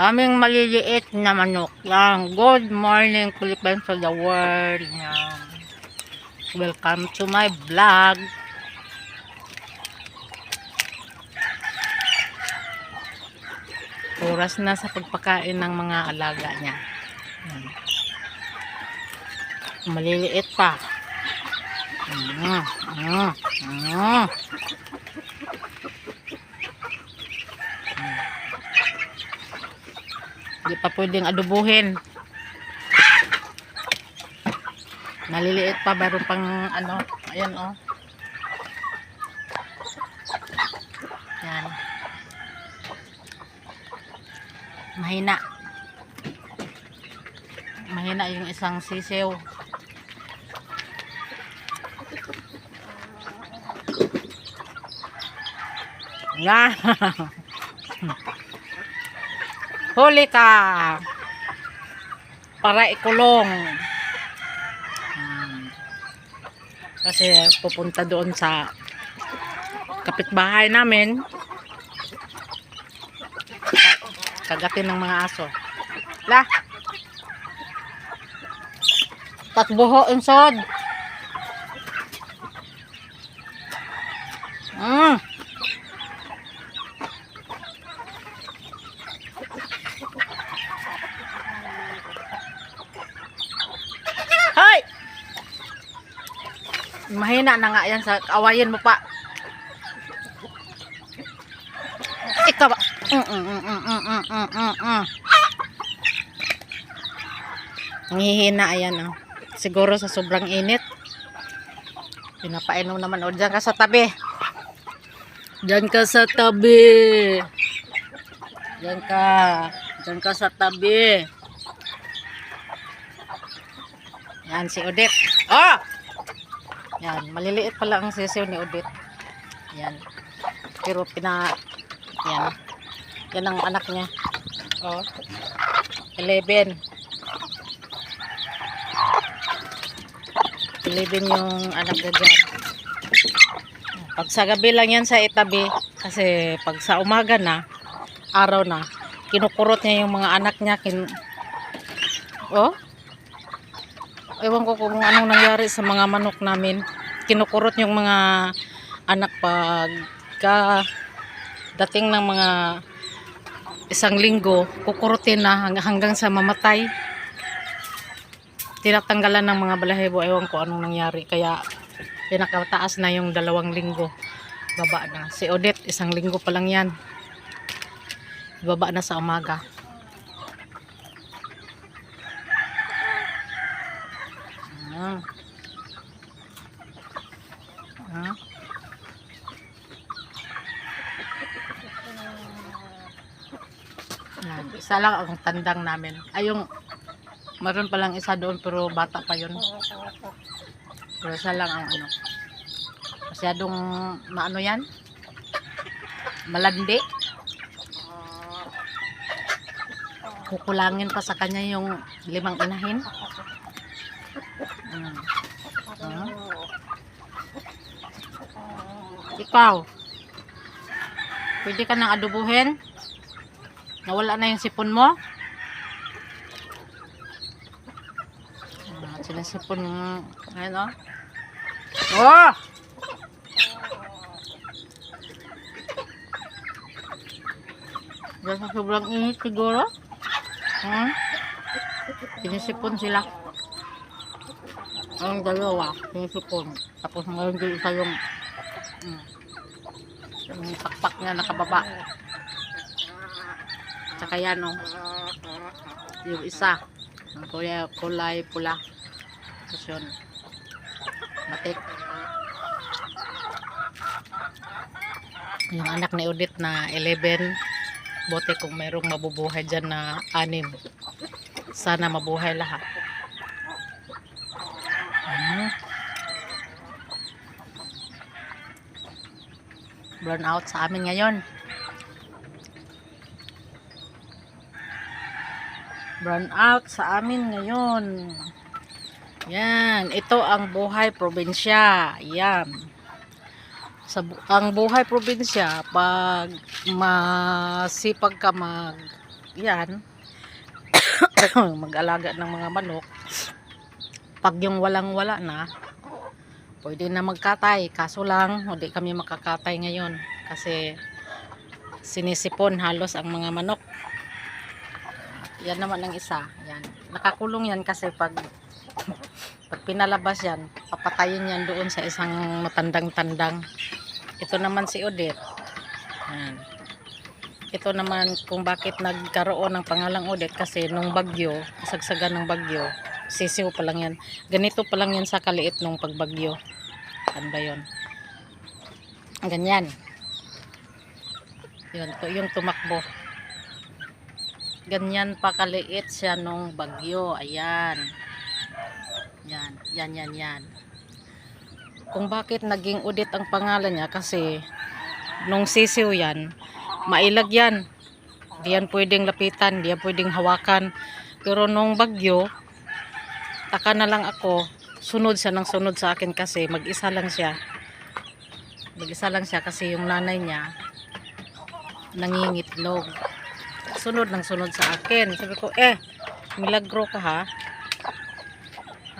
Aming maliliit na manok. Yan. Good morning, Philippines of the world. Yan. Welcome to my vlog. Oras na sa pagpakain ng mga alaga niya. Yan. Maliliit pa. Mm, mm, mm. Hindi pa pwedeng adubuhin. Naliliit pa, meron pang ano, ayan oh. Yan. Mahina. Mahina yung isang sisiw. Yan. Huli ka. Para ikulong. Kasi pupunta doon sa kapitbahay namin. Kagatin ng mga aso. La. Tatbuho insod. Mm. Mahina na nga yan sa awayin mo pa. Ikaw ba? Mm -mm, mm, mm, mm oh. Siguro sa sobrang init. Pinapainom naman o oh, dyan ka sa tabi. Dyan ka sa tabi. Dyan ka. Dyan ka sa tabi. Yan si Odette. Oh! Yan, maliliit pala ang sisiw ni Odette. Yan. Pero pina yan. Yan ang anak niya. Oh. 11. 11 yung anak niya dyan. Pag sa gabi lang yan sa itabi, kasi pag sa umaga na, araw na, kinukurot niya yung mga anak niya. Kin oh? Ewan ko kung anong nangyari sa mga manok namin. Kinukurot yung mga anak pag ka dating ng mga isang linggo, kukurutin na hang- hanggang sa mamatay. Tinatanggalan ng mga balahibo. Ewan ko anong nangyari. Kaya pinakataas na yung dalawang linggo. Baba na. Si Odette, isang linggo pa lang yan. Baba na sa umaga. Ah. Ah. Yan. Isa lang ang tandang namin. Ay, yung meron palang isa doon pero bata pa yun. Pero isa lang ang ano. Masyadong maano yan? Malandi. Kukulangin pa sa kanya yung limang inahin. Mm. Ah. Ikaw, pwede ka nang adubuhin? Nawala na yung sipon mo? Ah, sinasipon yung, ayun o. Oh! Dahil sa sobrang init siguro. Hmm? Sinisipon sila. Ang dalawa, sinisipon. Tapos ngayon din isa yung niya nakababa. Tsaka yan, oh. Yung isa. Ang kulay, kulay pula. Tapos yun. Matik. Yung anak ni Udit na 11. Bote kung mayroong mabubuhay dyan na anim. Sana mabuhay lahat. Hmm. Burn out sa amin ngayon. Burn out sa amin ngayon. Yan, ito ang buhay probinsya. Yan. Sa bu- ang buhay probinsya pag masipag ka mag yan, mag-alaga ng mga manok, pag yung walang-wala na, pwede na magkatay. Kaso lang, hindi kami makakatay ngayon kasi sinisipon halos ang mga manok. Yan naman ang isa. Yan. Nakakulong yan kasi pag pag pinalabas yan, papatayin yan doon sa isang matandang-tandang. Ito naman si Odette. Yan. Ito naman kung bakit nagkaroon ng pangalang Odette kasi nung bagyo, kasagsagan ng bagyo, sisiw pa lang yan. Ganito pa lang yan sa kaliit nung pagbagyo. Ano ba yun? Ganyan. Yun, to, yung tumakbo. Ganyan pa kaliit siya nung bagyo. Ayan. Yan, yan, yan, yan. Kung bakit naging udit ang pangalan niya kasi nung sisiw yan, mailag yan. Di yan pwedeng lapitan, di yan pwedeng hawakan. Pero nung bagyo, taka na lang ako, sunod siya ng sunod sa akin kasi mag-isa lang siya. Mag-isa lang siya kasi yung nanay niya nangingitlog. Sunod ng sunod sa akin. Sabi ko, eh, milagro ka ha.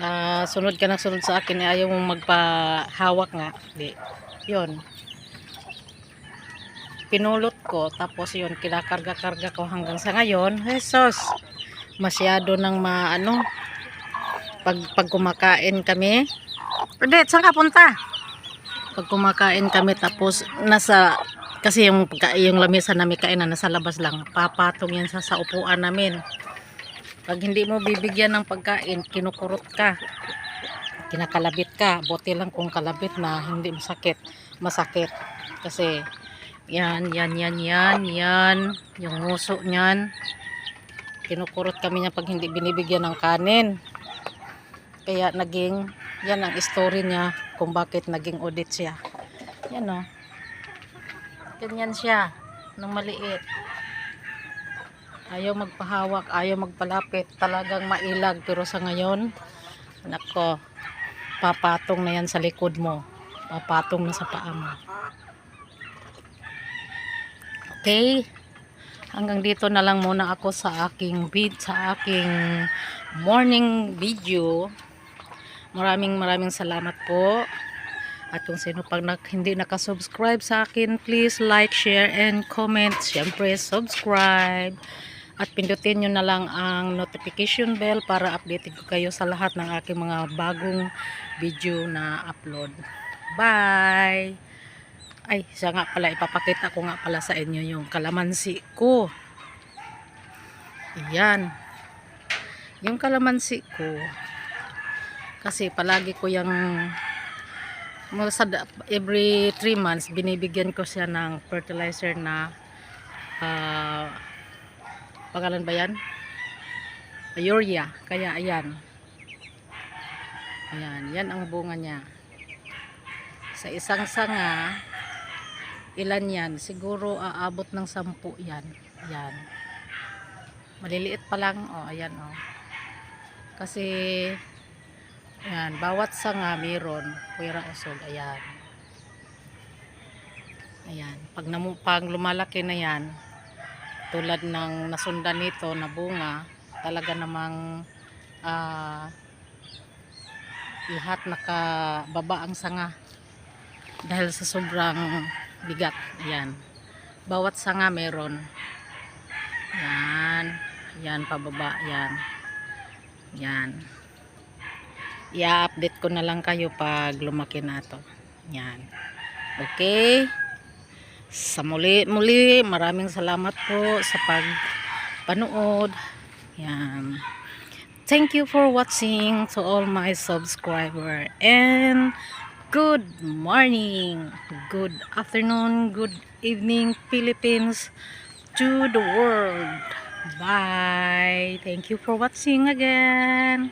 Ah, sunod ka ng sunod sa akin, eh, ayaw mong magpahawak nga. Di. Yun. Pinulot ko, tapos yun, kinakarga-karga ko hanggang sa ngayon. Jesus, masyado nang maano, pag, pag kumakain kami. Pwede, saan ka punta? Pag kumakain kami, tapos nasa, kasi yung, yung lamesa namin kain na nasa labas lang, papatong yan sa, sa upuan namin. Pag hindi mo bibigyan ng pagkain, kinukurot ka. Kinakalabit ka. Buti lang kung kalabit na hindi masakit. Masakit. Kasi, yan, yan, yan, yan, yan. Yung nguso niyan. Kinukurot kami niya pag hindi binibigyan ng kanin. Kaya naging, yan ang story niya kung bakit naging audit siya. Yan o. Ganyan siya. Nang maliit. Ayaw magpahawak, ayaw magpalapit. Talagang mailag. Pero sa ngayon, nako, papatong na yan sa likod mo. Papatong na sa paa mo. Okay? Hanggang dito na lang muna ako sa aking vid, sa aking morning video. Maraming maraming salamat po. At kung sino pang nak hindi nakasubscribe sa akin, please like, share, and comment. Siyempre, subscribe. At pindutin nyo na lang ang notification bell para updated ko kayo sa lahat ng aking mga bagong video na upload. Bye! Ay, siya nga pala, ipapakita ko nga pala sa inyo yung kalamansi ko. Yan. Yung kalamansi ko, kasi palagi ko yung every 3 months binibigyan ko siya ng fertilizer na ah, pangalan ba yan? urea. Kaya ayan. Ayan, yan ang bunga niya. Sa isang sanga ilan yan? siguro aabot ng 10 yan. Yan maliliit pa lang. Oh, ayan oh. Kasi Ayan, bawat sanga meron. Kuwira usog, ayan. Ayan, pag, namu, pag lumalaki na yan, tulad ng nasundan nito na bunga, talaga namang ah, lahat nakababa ang sanga dahil sa sobrang bigat. Ayan. Bawat sanga meron. Yan. Yan, pababa. Yan. Yan i-update ko na lang kayo pag lumaki na to. Yan. Okay? Sa muli, muli, maraming salamat po sa pagpanood. Yan. Thank you for watching to all my subscriber and good morning, good afternoon, good evening Philippines to the world. Bye. Thank you for watching again.